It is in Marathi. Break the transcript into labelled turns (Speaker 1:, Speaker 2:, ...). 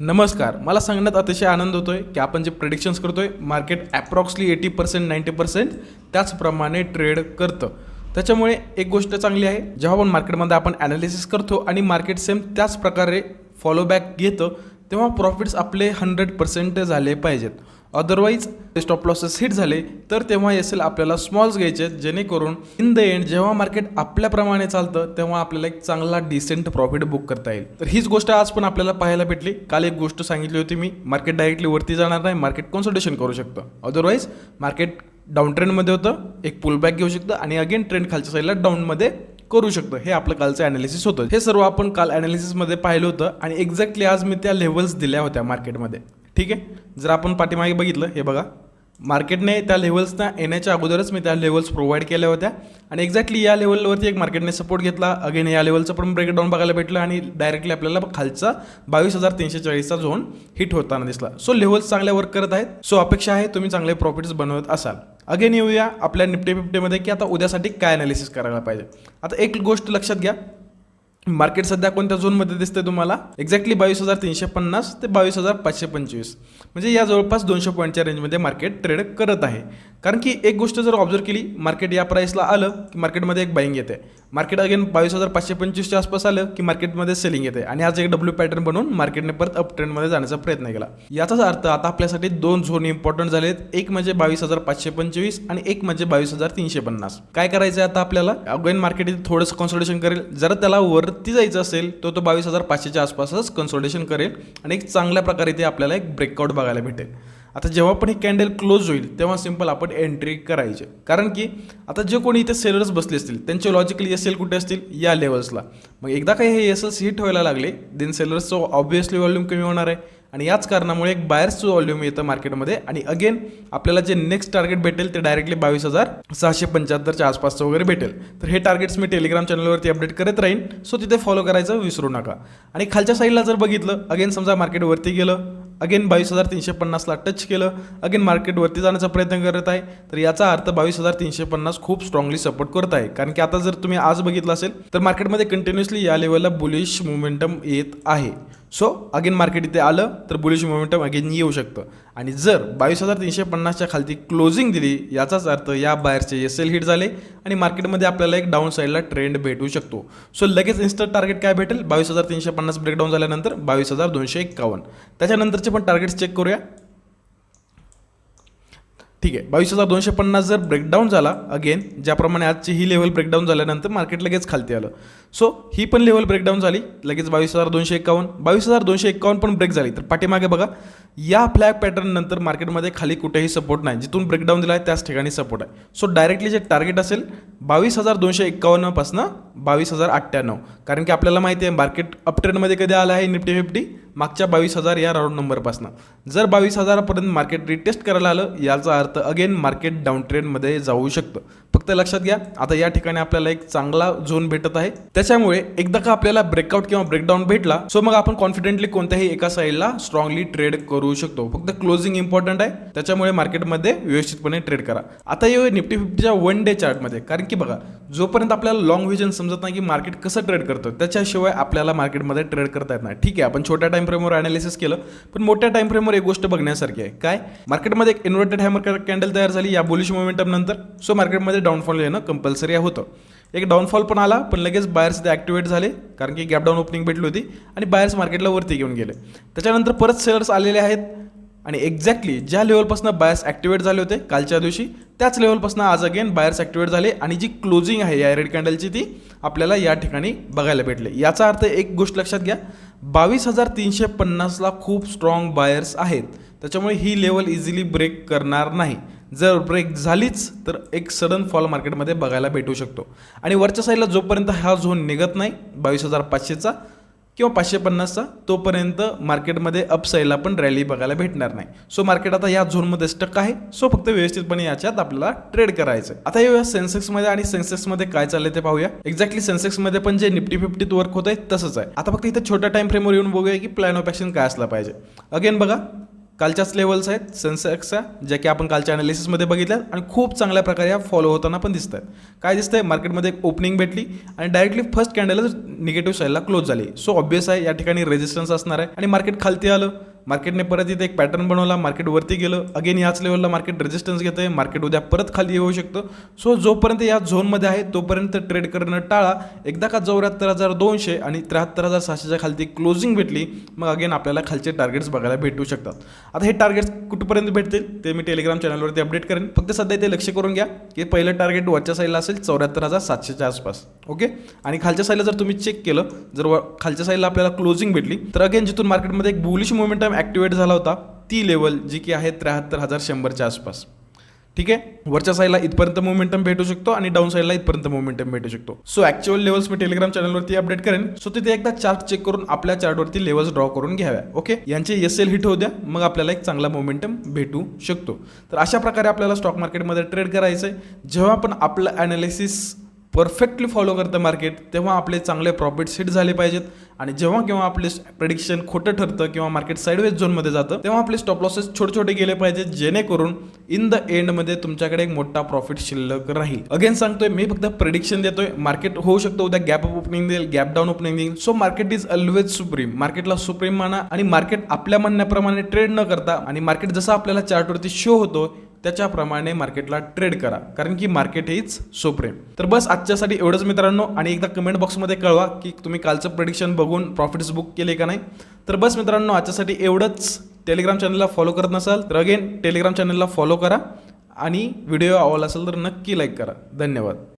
Speaker 1: नमस्कार मला सांगण्यात अतिशय आनंद होतोय की आपण जे प्रेडिक्शन्स करतोय market approximately eighty percent ninety percent त्याचप्रमाणे ट्रेड करतं. त्याच्यामुळे एक गोष्ट चांगली आहे जेव्हा आपण मार्केटमध्ये आपण ॲनालिसिस करतो आणि मार्केट सेम त्याच प्रकारे फॉलोबॅक घेतं तेव्हा प्रॉफिट्स आपले हंड्रेड पर्सेंट झाले पाहिजेत. अदरवाईज स्टॉप लॉसेस हिट झाले. तर तेव्हा एल आपल्याला स्मॉल्स घ्यायचे आहेत जेणेकरून इन द एंड जेव्हा मार्केट आपल्याप्रमाणे चालतं तेव्हा आपल्याला एक चांगला डिसेंट प्रॉफिट बुक करता येईल. तर हीच गोष्ट आज पण आपल्याला पाहायला भेटली. काल एक गोष्ट सांगितली होती मी मार्केट डायरेक्टली वरती जाणार नाही मार्केट कॉन्सल्टेशन करू शकतं. अदरवाईज मार्केट डाऊन ट्रेंडमध्ये होतं एक पुलबॅक घेऊ शकतं आणि अगेन ट्रेंड खालच्या साईडला डाऊनमध्ये करू शकतो. हे आपलं कालचं अॅनालिसिस होतं. हे सर्व आपण काल अॅनालिसिसमध्ये पाहिलं होतं आणि एक्झॅक्टली आज मी त्या लेवल्स दिल्या होत्या मार्केटमध्ये ठीक आहे? जर आपण पाठीमागे बघितलं हे बघा. मार्केटने त्या लेवल्सना येण्याच्या अगोदरच मी त्या लेवल्स प्रोव्हाइड केल्या होत्या. आणि एक्झॅक्टली या लेवलवरती एक मार्केटने सपोर्ट घेतला. अगेन या लेवलचं पण ब्रेकडाऊन बघायला भेटलं आणि डायरेक्टली आपल्याला खालचा बावीस हजार तीनशे चाळीसचा झोन हिट होताना दिसला. सो लेवल्स चांगल्या वर्क करत आहेत. सो अपेक्षा आहे तुम्ही चांगले प्रॉफिट्स बनवत असाल. अगेन येऊया आपल्या निफ्टी फिफ्टीमध्ये की आता उद्यासाठी काय अनालिसिस करायला पाहिजे? आता एक गोष्ट लक्षात घ्या. मार्केट सध्या कोणत्या झोनमध्ये दिसतंय तुम्हाला? एक्झॅक्टली बावीस हजार तीनशे पन्नास ते बावीस हजार पाचशे पंचवीस. म्हणजे या जवळपास दोनशे पॉईंटच्या रेंजमध्ये मार्केट ट्रेड करत आहे. कारण की एक गोष्ट जर ऑब्झर्व केली मार्केट या प्राईसला आलं की मार्केटमध्ये एक बाईंग येते. मार्केट अगेन बावीस हजार पाचशे पंचवीसच्या आसपास आलं की मार्केटमध्ये सेलिंग येते. आणि आज एक डब्ल्यू पॅटर्न बनवून मार्केटने परत अप ट्रेंडमध्ये जाण्याचा प्रयत्न केला. याचाच अर्थ आता आपल्यासाठी दोन झोन इम्पॉर्टंट झालेत. एक म्हणजे बावीस हजार पाचशे पंचवीस आणि एक म्हणजे बावीस हजार तीनशे पन्नास. काय करायचं आहे आता आपल्याला? अगेन मार्केट इथे थोडंसं कॉन्सल्टेशन करेल. जर त्याला वरती जायचं असेल तर तो बावीस हजार पाचशेच्या आसपासच कन्सल्टेशन करेल आणि एक चांगल्या प्रकारे ते आपल्याला एक ब्रेकआउट बघायला भेटेल. आता जेव्हा पण ही कॅन्डल क्लोज होईल तेव्हा सिंपल आपण एंट्री करायचे. कारण की आता जे कोणी इथे सेलर्स बसले असतील त्यांचे लॉजिकली एस एल कुठे असतील? या लेवल्सला मग एकदा काही हे एस एल्स हिट व्हायला लागले देन सेलर्सचं ऑब्व्हियसली व्हॉल्यूम कमी होणार आहे. आणि याच कारणामुळे एक बायर्सचं व्हॉल्यूम येतं मार्केटमध्ये. आणि अगेन आपल्याला जे नेक्स्ट टार्गेट भेटेल ते डायरेक्टली बावीस हजार सहाशे पंच्याहत्तरच्या आसपासचं वगैरे भेटेल. तर हे टार्गेट्स मी टेलिग्राम चॅनलवरती अपडेट करत राहीन. सो तिथे फॉलो करायचं विसरू नका. आणि खालच्या साईडला जर बघितलं अगेन समजा मार्केट वरती गेलं अगेन बावीस हजार तीनशे पन्नासला टच केलं अगेन मार्केटवरती जाण्याचा प्रयत्न करत आहे तर याचा अर्थ बावीस हजार तीनशे पन्नास खूप स्ट्रॉंगली सपोर्ट करत आहे. कारण की आता जर तुम्ही आज बघितलं असेल तर मार्केटमध्ये कंटिन्युअसली या लेवलला बुलिश मुवमेंटम येत आहे. सो अगेन मार्केट इथे आलं तर बुलिश मोमेंटम अगेन येऊ शकतं. आणि जर बावीस हजार तीनशे पन्नासच्या खालती क्लोजिंग दिली याचाच अर्थ या बाहेरचे एस एल हिट झाले आणि मार्केटमध्ये आपल्याला एक डाऊन साईडला ट्रेंड भेटू शकतो. सो लगेच इन्स्टंट टार्गेट काय भेटेल? बावीस हजार तीनशे पन्नास ब्रेकडाऊन झाल्यानंतर बावीस हजार दोनशे एक्कावन्न त्याच्यानंतरचे पण टार्गेट्स चेक करूया. ठीक आहे. बावीस हजार दोनशे पन्नास जर ब्रेकडाऊन झाला अगेन ज्याप्रमाणे आजची ही लेवल ब्रेकडाऊन झाल्यानंतर मार्केट लगेच खालती आलं. सो ही पण लेवल ब्रेकडाऊन झाली लगेच बावीस हजार दोनशे एकावन्न. बावीस हजार दोनशे एकावन्न पण ब्रेक झाली. तर पाठीमागे बघा या फ्लॅग पॅटर्न नंतर मार्केटमध्ये खाली कुठेही सपोर्ट नाही. जिथून ब्रेकडाऊन दिला आहे त्याच ठिकाणी सपोर्ट आहे. सो डायरेक्टली जे टार्गेट असेल बावीस हजार दोनशे एक्कावन्नपासनं बावीस हजार अठ्ठ्याण्णव. कारण की आपल्याला माहिती आहे मार्केट अपट्रेंडमध्ये कधी आलं आहे निफ्टी फिफ्टी मागच्या बावीस हजार या राऊंड नंबरपासनं जर बावीस हजारापर्यंत मार्केट रिटेस्ट करायला आलं याचा अर्थ अगेन मार्केट डाऊन ट्रेंडमध्ये जाऊ शकतं. फक्त लक्षात घ्या आता या ठिकाणी आपल्याला एक चांगला झोन भेटत आहे. त्याच्यामुळे एकदा का आपल्याला ब्रेकआउट किंवा ब्रेकडाऊन भेटला सो मग आपण कॉन्फिडेंटली कोणत्याही एका साईडला स्ट्रॉंगली ट्रेड करू शकतो. फक्त क्लोजिंग इम्पॉर्टंट आहे त्याच्यामुळे मार्केटमध्ये व्यवस्थितपणे ट्रेड करा. आता येऊ निफ्टी फिफ्टीच्या वन डे चार्टमध्ये कारण की बघा जोपर्यंत आपल्याला लॉंग व्हिजन समजत नाही की मार्केट कसं ट्रेड करतं त्याच्याशिवाय आपल्याला मार्केटमध्ये ट्रेड करता येत नाही. ठीक आहे आपण छोट्या टाइम फ्रेमवर अनालिसिस केलं पण मोठ्या टाइम फ्रेमवर एक गोष्ट बघण्यासारखी आहे. काय? मार्केटमध्ये एक इन्व्हर्टेड हॅमर कॅन्डल तयार झाली या बोलिश मोमेंटम नंतर. सो मार्केटमध्ये डाऊनफॉल येणं कंपल्सरी होतं. एक डाऊनफॉल पण आला पण लगेच बायर्स ते ॲक्टिवेट झाले कारण की गॅप डाऊन ओपनिंग भेटली होती आणि बायर्स मार्केटला वरती घेऊन गेले. त्याच्यानंतर परत सेलर्स आलेले आहेत. आणि एक्झॅक्टली ज्या लेवलपासून बायर्स ॲक्टिवेट झाले होते कालच्या दिवशी त्याच लेवलपासून आज अगेन बायर्स ॲक्टिवेट झाले आणि जी क्लोजिंग आहे या रेड कॅन्डलची ती आपल्याला या ठिकाणी बघायला भेटले. याचा अर्थ एक गोष्ट लक्षात घ्या बावीस हजार तीनशे पन्नासला खूप स्ट्रॉंग बायर्स आहेत. त्याच्यामुळे ही लेवल इझिली ब्रेक करणार नाही. जर ब्रेक झालीच तर एक सडन फॉल मार्केटमध्ये बघायला भेटू शकतो. आणि वरच्या साईडला जोपर्यंत हा झोन निघत नाही बावीस हजार पाचशेचा किंवा पाचशे पन्नासचा तोपर्यंत मार्केटमध्ये अपसाईडला पण रॅली बघायला भेटणार नाही. सो मार्केट आता या झोनमध्ये स्टक आहे. सो फक्त व्यवस्थितपणे याच्यात आपल्याला ट्रेड करायचं आता येऊया सेन्सेक्समध्ये आणि सेन्सेक्समध्ये काय चाललंय ते पाहूया. एक्झॅक्टली सेन्सेक्समध्ये पण जे निफ्टी फिफ्टीत वर्क होत आहे तसंच आहे. आता फक्त इथं छोट्या टाइम फ्रेमवर येऊन बघूया की प्लॅन ऑफ ॲक्शन काय असला पाहिजे. अगेन बघा कालच्याच लेवल्स आहेत सेन्सेक्सच्या ज्या की आपण कालच्या अनालिसिसमध्ये बघितल्यात आणि खूप चांगल्या प्रकारे या फॉलो होताना पण दिसत आहेत काय आहे मार्केटमध्ये एक ओपनिंग भेटली आणि डायरेक्टली फर्स्ट कॅन्डलच निगेटिव्ह साईडला क्लोज झाली. सो ऑब्विस आहे या ठिकाणी रेजिस्टन्स असणार आहे आणि मार्केट खालती आलं. मार्केटने परत इथे एक पॅटर्न बनवला मार्केट वरती गेलं. अगेन याच लेवलला मार्केट रेजिस्टन्स घेतं आहे मार्केट उद्या परत खाली येऊ शकतं. सो जोपर्यंत या झोनमध्ये आहे तोपर्यंत ट्रेड करणं टाळा. एकदा का चौऱ्याहत्तर हजार दोनशे आणि त्र्याहत्तर हजार सहाशेच्या खालती क्लोजिंग भेटली मग अगेन आपल्याला खालचे टार्गेट्स बघायला भेटू शकतात. आता हे टार्गेट्स कुठपर्यंत भेटतील ते मी टेलिग्राम चॅनलवरती अपडेट करेन. फक्त सध्या ते लक्ष करून घ्या की पहिलं टार्गेट वरच्या साईडला असेल चौऱ्याहत्तर हजार सातशेच्या आसपास. ओके? आणि खालच्या साईडला जर तुम्ही चेक केलं जर व- खालच्या साईडला आपल्याला क्लोजिंग भेटली तर अगेन जिथून मार्केटमध्ये एक बुलिश मोमेंटम ॲक्टिवेट झाला होता ती लेवल जी की आहे त्र्याहत्तर हजार शंभरच्या आसपास. ठीक आहे? वरच्या साईडला इथपर्यंत मोमेंटम भेटू शकतो आणि डाऊन साईडला इथपर्यंत मोमेंटम भेटू शकतो. सो ॲक्च्युअल लेवल्स मी टेलिग्राम चॅनलवरती अपडेट करेन. सो तिथे एकदा चार्ट चेक करून आपल्या चार्टवरती लेवल्स ड्रॉ करून घ्याव्या. ओके यांचे एस एल हिट होऊ द्या मग आपल्याला एक चांगला मोमेंटम भेटू शकतो. तर अशा प्रकारे आपल्याला स्टॉक मार्केटमध्ये ट्रेड करायचं आहे जेव्हा आपण आपलं ॲनालिसिस परफेक्टली फॉलो करतं मार्केट तेव्हा आपले चांगले प्रॉफिट्स हिट झाले पाहिजेत. आणि जेव्हा केव्हा आपले प्रेडिक्शन खोटं ठरतं किंवा मार्केट साईडवेज झोनमध्ये जातं तेव्हा आपले स्टॉप लॉसेस छोटे छोटे गेले पाहिजेत जेणेकरून इन द एंडमध्ये तुमच्याकडे एक मोठा प्रॉफिट शिल्लक राहील. अगेन सांगतोय मी फक्त प्रेडिक्शन देतोय मार्केट होऊ शकतो उद्या गॅप अप ओपनिंग देईल गॅप डाऊन ओपनिंग देईल. So market is always supreme मार्केटला सुप्रीम माना आणि मार्केट आपल्या म्हणण्याप्रमाणे ट्रेड न करता आणि मार्केट जसं आपल्याला चार्टवरती शो होतो त्याच्याप्रमाणे मार्केटला ट्रेड करा. कारण की मार्केट हेच सुप्रीम. तर बस आजच्यासाठी एवढंच मित्रांनो आणि एकदा कमेंट बॉक्समध्ये कळवा की तुम्ही कालचं प्रडिक्शन बघून प्रॉफिट्स बुक केले का नाही. तर बस मित्रांनो आजच्यासाठी एवढंच. टेलिग्राम चॅनलला फॉलो करत नसाल तर अगेन टेलिग्राम चॅनलला फॉलो करा आणि व्हिडिओ आवडला असेल तर नक्की लाईक करा. धन्यवाद.